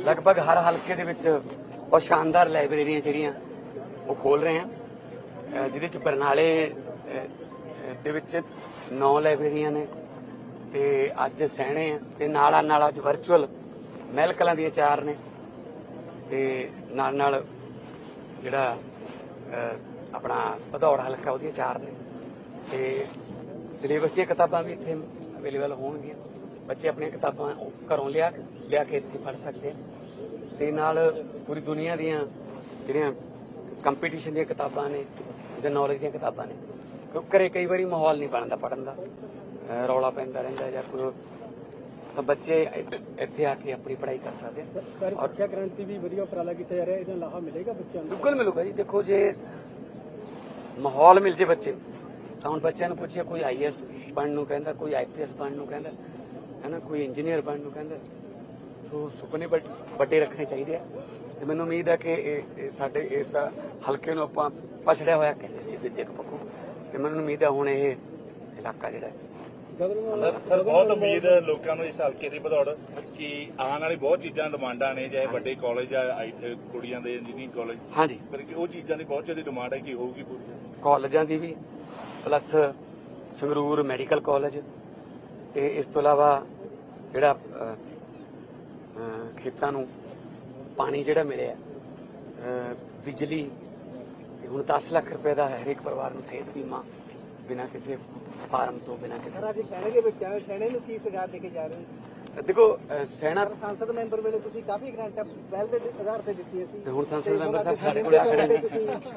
ਲਗਭਗ ਹਰ ਹਲਕੇ ਦੇ ਵਿੱਚ ਬਹੁਤ ਸ਼ਾਨਦਾਰ ਲਾਇਬ੍ਰੇਰੀਆਂ ਜਿਹੜੀਆਂ ਉਹ ਖੋਲ ਰਹੇ ਆ। ਜਿਹਦੇ ਚ ਬਰਨਾਲੇ ਦੇ ਵਿੱਚ 9 ਲਾਇਬ੍ਰੇਰੀਆਂ ਨੇ ਤੇ ਅੱਜ ਸਹਿਣੇ ਆ ਤੇ ਨਾਲਾ ਨਾਲ ਅੱਜ ਵਰਚੁਅਲ ਮਹਿਲ ਕਲਾਂ ਦੀਆਂ ਚਾਰ ਨੇ ਤੇ ਨਾਲ ਨਾਲ ਜਿਹੜਾ ਆਪਣਾ ਭਦੌੜ ਹਲਕਾ ਉਹਦੀਆਂ ਚਾਰ ਨੇ ਤੇ ਸਿਲੇਬਸ ਦੀਆਂ ਕਿਤਾਬਾਂ ਵੀ ਇੱਥੇ ਅਵੇਲੇਬਲ ਹੋਣਗੀਆਂ। ਬੱਚੇ ਆਪਣੀਆਂ ਕਿਤਾਬਾਂ ਘਰੋਂ ਲਿਆ ਲਿਆ ਕੇ ਇੱਥੇ ਪੜ੍ਹ ਸਕਦੇ ਆ। ਤੇ ਨਾਲ ਪੂਰੀ ਦੁਨੀਆ ਦੀਆਂ ਜਿਹੜੀਆਂ ਕੰਪੀਟੀਸ਼ਨ ਦੀਆਂ ਕਿਤਾਬਾਂ ਨੇ ਜਾਂ ਨੌਲੇਜ ਦੀਆਂ ਕਿਤਾਬਾਂ ਨੇ ਕਿਉਂਕਿ ਘਰੇ ਕਈ ਵਾਰੀ ਮਾਹੌਲ ਨਹੀਂ ਬਣਦਾ ਪੜਨ ਦਾ। ਰੌਲਾ ਪੈਂਦਾ ਰਹਿੰਦਾ ਜਾਂ ਕੋਈ ਤਾਂ ਬੱਚੇ ਇੱਥੇ- ਆ ਕੇ ਆਪਣੀ ਪੜ੍ਹਾਈ ਕਰ ਸਕਦੇ ਆ। ਸਰ ਸਿੱਖਿਆ ਕ੍ਰਾਂਤੀ ਵੀ ਵਧੀਆ ਉਪਰਾਲਾ ਕੀਤਾ ਜਾ ਰਿਹਾ ਇਹਦਾ ਲਾਹਾ ਮਿਲੇਗਾ ਬੱਚਿਆਂ ਨੂੰ? ਬਿਲਕੁਲ ਮਿਲੂਗਾ ਜੀ। ਦੇਖੋ ਜੇ ਮਾਹੌਲ ਮਿਲ ਜੇ ਬੱਚੇ ਤਾਂ ਹੁਣ ਬੱਚਿਆਂ ਨੂੰ ਪੁੱਛਿਆ ਕੋਈ ਆਈਐਸ ਬਣਨ ਨੂੰ ਕਹਿੰਦਾ ਕੋਈ ਆਈਪੀਐਸ ਬਣਨ ਨੂੰ ਕਹਿੰਦਾ ਹੈ ਨਾ ਕੋਈ ਇੰਜੀਨੀਅਰ ਬਣਨ ਨੂੰ ਕਹਿੰਦਾ। ਸੋ ਸੁਪਨੇ ਵੱਡ- ਰੱਖਣੇ ਚਾਹੀਦੇ ਆ। ਤੇ ਮੈਨੂੰ ਉਮੀਦ ਹੈ ਕਿ ਸਾਡੇ ਇਸ ਹਲਕੇ ਨੂੰ ਆਪਾਂ ਪਛੜਿਆ ਹੋਇਆ ਕਹਿੰਦੇ ਸੀ ਵਿਦਿਅਕ ਪੱਖੋਂ। ਤੇ ਮੈਨੂੰ ਉਮੀਦ ਹੈ ਹੁਣ ਇਹ ਇਲਾਕਾ ਜਿਹੜਾ ਸਰ ਬਹੁਤ ਉਮੀਦ ਹੈ ਲੋਕਾਂ ਨੂੰ ਇਸ ਹਲਕੇ ਦੀ ਬਦੌੜ ਕਿ ਆਉਣ ਵਾਲੀ ਬਹੁਤ ਚੀਜ਼ਾਂ ਡਿਮਾਂਡਾਂ ਨੇ ਚਾਹੇ ਵੱਡੇ ਕਾਲਜ ਆ ਕੁੜੀਆਂ ਦੇ ਇੰਜੀਨੀਅਰਿੰਗ ਕਾਲਜ ਹਾਂਜੀ। ਪਰ ਉਹ ਚੀਜ਼ਾਂ ਦੀ ਬਹੁਤ ਜ਼ਿਆਦਾ ਡਿਮਾਂਡ ਹੈ ਕਿ ਹੋਊਗੀ ਪੂਰੀ। ਕਾਲਜਾਂ ਦੀ ਵੀ ਪਲੱਸ ਸੰਗਰੂਰ ਮੈਡੀਕਲ ਕਾਲਜ ਤੇ ਇਸ ਤੋਂ ਇਲਾਵਾ ਜਿਹੜਾ ਖੇਤਾਂ ਨੂੰ ਪਾਣੀ ਜਿਹੜਾ ਮਿਲਿਆ ਬਿਜਲੀ ਹੁਣ 10 ਲੱਖ ਰੁਪਏ ਦਾ ਹਰੇਕ ਪਰਿਵਾਰ ਨੂੰ ਸਿਹਤ ਬੀਮਾ ਬਿਨਾਂ ਕਿਸੇ ਫਾਰਮ ਤੋਂ, ਬਿਨਾਂ ਕਿਸੇ ਸਰ, ਅੱਜ ਸੈਣੇ ਦੇ ਬੱਚਿਆਂ ਨੂੰ ਨੂੰ ਕੀ ਸੁਝਾਅ ਦੇ ਕੇ ਜਾ ਰਹੇ ਹੋ? ਦੇਖੋ ਸੈਨਾ ਸੰਸਦ ਮੈਂਬਰ ਵੇਲੇ ਤੁਸੀਂ ਕਾਫੀ ਗ੍ਰਾਂਟਾਂ ਪਹਿਲ ਦੇ ਆਧਾਰ ਤੇ ਦਿੱਤੀਆਂ ਸੀ ਤੇ ਹੁਣ ਸੰਸਦ ਮੈਂਬਰ ਸਾਹਿਬ ਸਾਡੇ ਕੋਲ ਆ ਖੜੇ ਨੇ।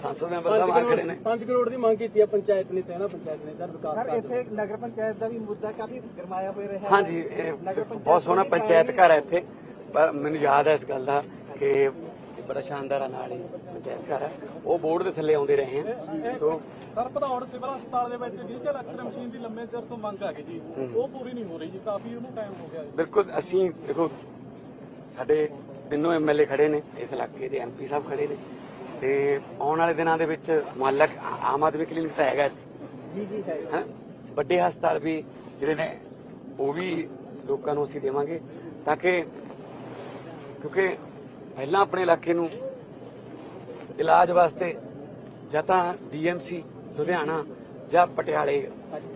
ਸੰਸਦ ਮੈਂਬਰ ਸਾਹਿਬ ਆ ਖੜੇ ਨੇ। 5 ਕਰੋੜ ਦੀ ਮੰਗ ਕੀਤੀ ਹੈ ਪੰਚਾਇਤ ਨੇ ਸੈਣਾ ਪੰਚਾਇਤ ਨੇ ਸਰ ਵਿਕਾਸ ਸਰ ਇੱਥੇ ਨਗਰ ਪੰਚਾਇਤ ਦਾ ਵੀ ਮੁੱਦਾ ਕਾਫੀ ਗਰਮਾਇਆ ਹੋਇਆ ਰਿਹਾ ਹਾਂਜੀ ਇਹ ਬਹੁਤ ਸੋਹਣਾ ਪੰਚਾਇਤ ਘਰ ਹੈ ਇੱਥੇ। ਪਰ ਮੈਨੂੰ ਯਾਦ ਹੈ ਇਸ ਗੱਲ ਦਾ ਕਿ ਬੜਾ ਸ਼ਾਨਦਾਰ ਆ ਨਾਲ ਹੀ ਪੰਚਾਇਤ ਘਰ ਹੈ ਉਹ ਬੋਰਡ ਦੇ ਥੱਲੇ ਆਉਂਦੇ ਰਹੇ ਆ। ਸੋ ਸਰ ਭਦੌੜ ਸਿਵਲ ਹਸਪਤਾਲ ਦੇ ਵਿੱਚ ਡਿਜੀਟਲ ਐਕਸਰੇ ਮਸ਼ੀਨ ਦੀ ਲੰਮੇ ਚਿਰ ਤੋਂ ਮੰਗ ਆ ਗਈ ਜੀ। ਉਹ ਪੂਰੀ ਨਹੀਂ ਹੋ ਰਹੀ ਜੀ ਕਾਫੀ ਉਹਨੂੰ ਟਾਈਮ ਹੋ ਗਿਆ ਬਿਲਕੁਲ ਅਸੀਂ ਦੇਖੋ ਸਾਡੇ ਤਿੰਨੋਂ ਐਮਐਲਏ ਖੜੇ ਨੇ ਇਸ ਇਲਾਕੇ ਦੇ ਐਮਪੀ ਸਾਹਿਬ ਖੜੇ ਨੇ। ਤੇ ਆਉਣ ਵਾਲੇ ਦਿਨਾਂ ਦੇ ਵਿੱਚ ਮੁਹੱਲਾ ਆਮ ਆਦਮੀ ਕਲੀਨਿਕ ਤਾਂ ਹੈਗਾ। ਜੀ ਜੀ ਹੈ। ਹੈਂ? ਵੱਡੇ ਹਸਪਤਾਲ ਵੀ ਜਿਹੜੇ ਨੇ ਉਹ ਵੀ ਲੋਕਾਂ ਨੂੰ ਅਸੀਂ ਦੇਵਾਂਗੇ। ਤਾਂ ਕਿ ਕਿਉਂਕਿ ਪਹਿਲਾਂ ਆਪਣੇ ਇਲਾਕੇ ਨੂੰ ਇਲਾਜ ਵਾਸਤੇ ਜਾਂ ਤਾਂ ਡੀਐਮਸੀ ਲੁਧਿਆਣਾ ਜਾਂ ਪਟਿਆਲੇ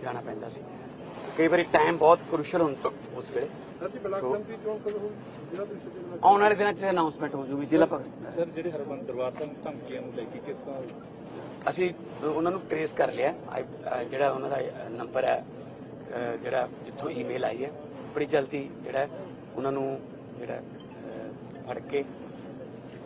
ਜਾਣਾ ਪੈਂਦਾ ਸੀ। ਕਈ ਵਾਰੀ ਟਾਈਮ ਬਹੁਤ ਕ੍ਰੂਸ਼ਲ ਹੁੰਦਾ ਉਸ ਵੇਲੇ। ਆਉਣ ਵਾਲੇ ਦਿਨਾਂ 'ਚ ਅਨਾਉਂਸਮੈਂਟ ਹੋ ਜੂਗੀ ਜ਼ਿਲ੍ਹਾ ਭਗਤ ਸਰ ਜਿਹੜੇ ਹਰਮਨ ਦਰਬਾਰ ਸਾਹਿਬ ਧਮਕੀਆਂ ਨੂੰ ਲੈ ਕੇ ਕਿਸ ਤਰ੍ਹਾਂ ਅਸੀਂ ਉਹਨਾਂ ਨੂੰ ਟ੍ਰੇਸ ਕਰ ਲਿਆ। ਜਿਹੜਾ ਉਹਨਾਂ ਦਾ ਨੰਬਰ ਹੈ ਜਿਹੜਾ ਜਿੱਥੋਂ ਈਮੇਲ ਆਈ ਹੈ ਬੜੀ ਜਲਦੀ ਜਿਹੜਾ ਉਹਨਾਂ ਨੂੰ ਜਿਹੜਾ ਫੜ ਕੇ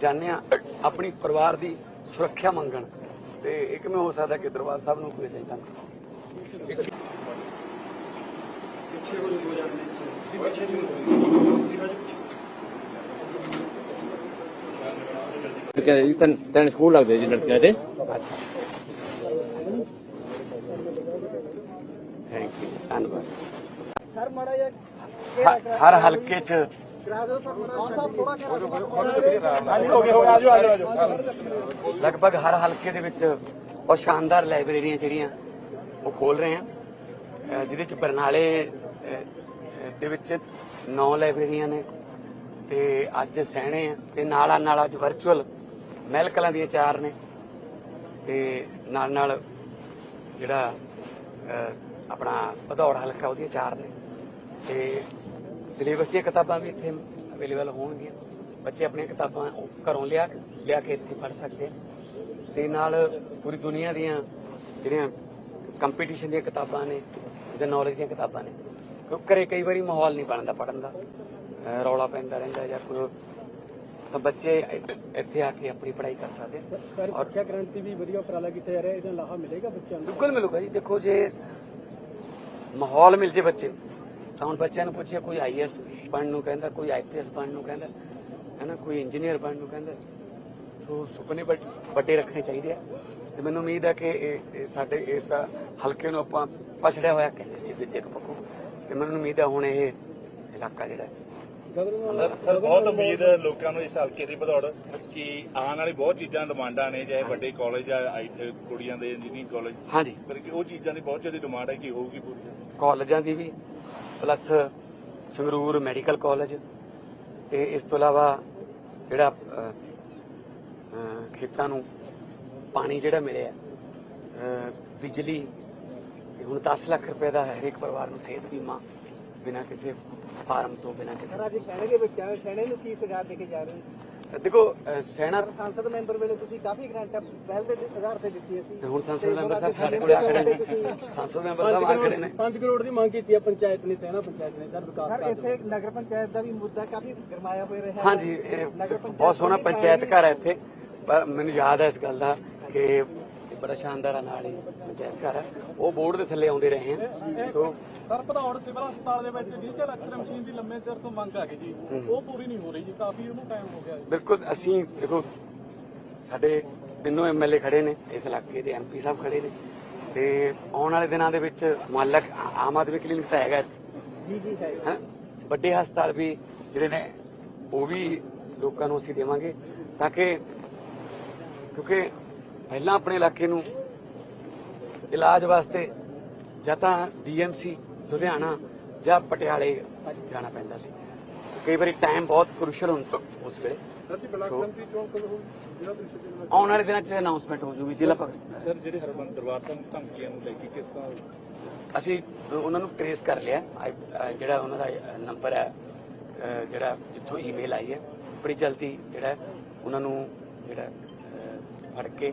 ਜਾਣਿਆ ਆਪਣੀ ਪਰਿਵਾਰ ਦੀ ਸੁਰੱਖਿਆ ਮੰਗਣ। ਤੇ ਇਹ ਕਿਵੇਂ ਹੋ ਸਕਦਾ ਕਿ ਦਰਬਾਰ ਸਾਹਿਬ ਨੂੰ ਕੋਈ ਨਹੀਂ ਤਾਂ ਲੜਕਿਆਂ ਦੇ ਤਿੰਨ ਤਿੰਨ ਸਕੂਲ ਲੱਗਦੇ ਜੀ ਲੜਕਿਆਂ ਦੇ। ਥੈਂਕ ਯੂ ਧੰਨਵਾਦ। ਹਰ ਹਲਕੇ 'ਚ ਲਗਭਗ ਹਰ ਹਲਕੇ ਦੇ ਵਿੱਚ ਬਹੁਤ ਸ਼ਾਨਦਾਰ ਲਾਇਬ੍ਰੇਰੀਆਂ ਜਿਹੜੀਆਂ ਉਹ ਖੋਲ ਰਹੇ ਆ ਜਿਹਦੇ ਚ ਬਰਨਾਲੇ ਦੇ ਵਿੱਚ ਨੌ ਲਾਇਬ੍ਰੇਰੀਆਂ ਨੇ ਤੇ ਅੱਜ ਸਹਿਣੇ ਆ ਤੇ ਨਾਲਾ ਨਾਲ ਅੱਜ ਵਰਚੁਅਲ ਮਹਿਲ ਕਲਾਂ ਦੀਆਂ ਚਾਰ ਨੇ ਤੇ ਨਾਲ ਨਾਲ ਜਿਹੜਾ ਆਪਣਾ ਭਦੌੜ ਹਲਕਾ ਉਹਦੀਆਂ ਚਾਰ ਨੇ ਤੇ ਸਿਲੇਬਸ ਦੀਆਂ ਕਿਤਾਬਾਂ ਵੀ ਇੱਥੇ ਅਵੇਲੇਬਲ ਹੋਣਗੀਆਂ। ਬੱਚੇ ਆਪਣੀਆਂ ਕਿਤਾਬਾਂ ਘਰੋਂ ਲਿਆ ਲਿਆ ਕੇ ਇੱਥੇ ਪੜ੍ਹ ਸਕਦੇ ਆ। ਤੇ ਨਾਲ ਪੂਰੀ ਦੁਨੀਆ ਦੀਆਂ ਜਿਹੜੀਆਂ ਕੰਪੀਟੀਸ਼ਨ ਦੀਆਂ ਕਿਤਾਬਾਂ ਨੇ ਜਾਂ ਨੌਲੇਜ ਦੀਆਂ ਕਿਤਾਬਾਂ ਨੇ ਕਿਉਂਕਿ ਘਰੇ ਕਈ ਵਾਰੀ ਮਾਹੌਲ ਨਹੀਂ ਬਣਦਾ ਪੜਨ ਦਾ। ਰੌਲਾ ਪੈਂਦਾ ਰਹਿੰਦਾ ਜਾਂ ਕੋਈ ਤਾਂ ਬੱਚੇ ਇੱਥੇ- ਆ ਕੇ ਆਪਣੀ ਪੜ੍ਹਾਈ ਕਰ ਸਕਦੇ ਸਰ ਸਿੱਖਿਆ ਕ੍ਰਾਂਤੀ ਵੀ ਵਧੀਆ ਉਪਰਾਲਾ ਕੀਤਾ ਜਾ ਰਿਹਾ ਇਹਦਾ ਲਾਹਾ ਮਿਲੇਗਾ ਬੱਚਿਆਂ ਨੂੰ? ਬਿਲਕੁਲ ਮਿਲੂਗਾ ਜੀ। ਦੇਖੋ ਜੇ ਮਾਹੌਲ ਮਿਲ ਜੇ ਬੱਚੇ ਤਾਂ ਹੁਣ ਬੱਚਿਆਂ ਨੂੰ ਪੁੱਛਿਆ ਕੋਈ ਆਈਐਸ ਬਣਨ ਨੂੰ ਕਹਿੰਦਾ ਕੋਈ ਆਈਪੀਐਸ ਬਣਨ ਨੂੰ ਕਹਿੰਦਾ ਹੈ ਨਾ ਕੋਈ ਇੰਜੀਨੀਅਰ ਬਣਨ ਨੂੰ ਕਹਿੰਦਾ ਸੋ ਸੁਪਨੇ ਵੱਡ- ਰੱਖਣੇ ਚਾਹੀਦੇ ਆ। ਤੇ ਮੈਨੂੰ ਉਮੀਦ ਹੈ ਕਿ ਸਾਡੇ ਇਸ ਹਲਕੇ ਨੂੰ ਆਪਾਂ ਪਛੜਿਆ ਹੋਇਆ ਕਹਿੰਦੇ ਸੀ ਵਿਦਿਅਕ ਪੱਖੋਂ। ਤੇ ਮੈਨੂੰ ਉਮੀਦ ਹੈ ਹੁਣ ਇਹ ਇਲਾਕਾ ਜਿਹੜਾ ਹੈ, ਸਰ ਬਹੁਤ ਉਮੀਦ ਹੈ ਲੋਕਾਂ ਨੂੰ ਇਸ ਹਲਕੇ ਦੀ ਬਦੌੜ ਕਿ ਆਉਣ ਵਾਲੀ ਬਹੁਤ ਚੀਜ਼ਾਂ ਡਿਮਾਂਡਾਂ ਨੇ ਚਾਹੇ ਵੱਡੇ ਕਾਲਜ ਆ ਕੁੜੀਆਂ ਦੇ ਇੰਜੀਨੀਅਰਿੰਗ ਕਾਲਜ ਹਾਂਜੀ। ਪਰ ਕਿ ਉਹ ਚੀਜ਼ਾਂ ਦੀ ਬਹੁਤ ਜ਼ਿਆਦਾ ਡਿਮਾਂਡ ਹੈ ਕਿ ਹੋਊਗੀ ਪੂਰੀ। ਕਾਲਜਾਂ ਦੀ ਵੀ ਪਲੱਸ ਸੰਗਰੂਰ ਮੈਡੀਕਲ ਕਾਲਜ। ਤੇ ਇਸ ਤੋਂ ਇਲਾਵਾ ਜਿਹੜਾ ਖੇਤਾਂ ਨੂੰ ਪਾਣੀ ਜਿਹੜਾ ਮਿਲਿਆ ਬਿਜਲੀ ਹੁਣ 10 ਲੱਖ ਰੁਪਏ ਦਾ ਹਰੇਕ ਪਰਿਵਾਰ ਨੂੰ ਸਿਹਤ ਬੀਮਾ ਬਿਨਾਂ ਕਿਸੇ ਫਾਰਮ ਤੋਂ, ਬਿਨਾਂ ਕਿਸੇ ਸਰ, ਅੱਜ ਸੈਣੇ ਦੇ ਵਿੱਚ ਆਏ ਸੈਣੇ ਨੂੰ ਕੀ ਸਜ਼ਾ ਦੇ ਕੇ ਜਾ ਰਹੇ ਹੋ? ਦੇਖੋ ਸੈਨਾ ਸੰਸਦ ਮੈਂਬਰ ਵੇਲੇ ਤੁਸੀਂ ਕਾਫੀ ਗ੍ਰਾਂਟਾਂ ਪਹਿਲ ਦੇ ਆਧਾਰ ਤੇ ਦਿੱਤੀ ਸੀ ਤੇ ਹੁਣ ਸੰਸਦ ਮੈਂਬਰ ਸਾਹਿਬ ਸਾਡੇ ਕੋਲ ਆ ਖੜੇ ਨੇ। ਸੰਸਦ ਮੈਂਬਰ ਸਾਹਿਬ ਆ ਖੜੇ ਨੇ। 5 ਕਰੋੜ ਦੀ ਮੰਗ ਕੀਤੀ ਹੈ ਪੰਚਾਇਤ ਨੇ ਸੈਣਾ ਪੰਚਾਇਤ ਨੇ ਸਰ ਵਿਕਾਸ ਸਰ ਇੱਥੇ ਨਗਰ ਪੰਚਾਇਤ ਦਾ ਵੀ ਮੁੱਦਾ ਕਾਫੀ ਗਰਮਾਇਆ ਹੋਇਆ ਰਿਹਾ ਹਾਂਜੀ ਇਹ ਬਹੁਤ ਸੋਹਣਾ ਪੰਚਾਇਤ ਘਰ ਹੈ ਇੱਥੇ। ਪਰ ਮੈਨੂੰ ਯਾਦ ਹੈ ਇਸ ਗੱਲ ਦਾ ਕਿ ਬੜਾ ਸ਼ਾਨਦਾਰ ਨਾਲ ਹੀ ਪੰਚਾਇਤ ਘਰ ਹੈ ਉਹ ਬੋਰਡ ਦੇ ਥੱਲੇ ਆਉਂਦੇ ਰਹੇ ਹਨ। ਸੋ ਸਰ ਭਦੌੜ ਸਿਵਲ ਹਸਪਤਾਲ ਦੇ ਵਿੱਚ ਡਿਜੀਟਲ ਐਕਸਰੇ ਮਸ਼ੀਨ ਦੀ ਲੰਮੇ ਚਿਰ ਤੋਂ ਮੰਗ ਹੈਗੀ ਜੀ ਉਹ ਪੂਰੀ ਨਹੀਂ ਹੋ ਰਹੀ ਜੀ ਕਾਫੀ ਉਹਨੂੰ ਟਾਈਮ ਹੋ ਗਿਆ ਜੀ। ਬਿਲਕੁਲ ਅਸੀਂ ਦੇਖੋ ਸਾਡੇ ਤਿੰਨੋਂ ਐਮਐਲਏ ਖੜੇ ਨੇ ਇਸ ਇਲਾਕੇ ਦੇ ਐਮਪੀ ਸਾਹਿਬ ਖੜੇ ਨੇ। ਤੇ ਆਉਣ ਵਾਲੇ ਦਿਨਾਂ ਦੇ ਵਿੱਚ ਮਾਲਕ ਆਮ ਆਦਮੀ ਕਲੀਨਿਕ ਤਾਂ ਹੈਗਾ। ਜੀ ਜੀ ਹੈ। ਹੈਂ? ਵੱਡੇ ਹਸਪਤਾਲ ਵੀ ਜਿਹੜੇ ਨੇ ਉਹ ਵੀ ਲੋਕਾਂ ਨੂੰ ਅਸੀਂ ਦੇਵਾਂਗੇ ਤਾਂ ਕਿ ਕਿਉਂਕਿ ਪਹਿਲਾਂ ਆਪਣੇ ਇਲਾਕੇ ਨੂੰ ਇਲਾਜ ਵਾਸਤੇ ਜਾਂ ਤਾਂ ਡੀਐਮਸੀ ਲੁਧਿਆਣਾ ਜਾਂ ਪਟਿਆਲੇ ਜਾਣਾ ਪੈਂਦਾ ਸੀ। ਕਈ ਵਾਰੀ ਟਾਈਮ ਬਹੁਤ ਕ੍ਰੂਸ਼ਲ ਹੁੰਦਾ ਉਸ ਵੇਲੇ। ਆਉਣ ਵਾਲੇ ਦਿਨਾਂ 'ਚ ਅਨਾਉਂਸਮੈਂਟ ਹੋ ਜੂਗੀ ਜ਼ਿਲ੍ਹਾ ਭਗਤ ਸਰ ਜਿਹੜੇ ਹਰਮਨ ਦਰਬਾਰ ਸਾਹਿਬ ਧਮਕੀਆਂ ਨੂੰ ਲੈ ਕੇ ਕਿਸ ਤਰ੍ਹਾਂ ਅਸੀਂ ਉਹਨਾਂ ਨੂੰ ਟ੍ਰੇਸ ਕਰ ਲਿਆ। ਜਿਹੜਾ ਉਹਨਾਂ ਦਾ ਨੰਬਰ ਹੈ ਜਿਹੜਾ ਜਿੱਥੋਂ ਈਮੇਲ ਆਈ ਹੈ ਬੜੀ ਜਲਦੀ ਜਿਹੜਾ ਉਹਨਾਂ ਨੂੰ ਜਿਹੜਾ ਫੜ ਕੇ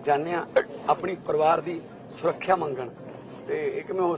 ਜਾਂਦੇ ਹਾਂ ਆਪਣੀ ਪਰਿਵਾਰ ਦੀ ਸੁਰੱਖਿਆ ਮੰਗਣ। ਤੇ ਇੱਕ ਮੈਂ ਹੋ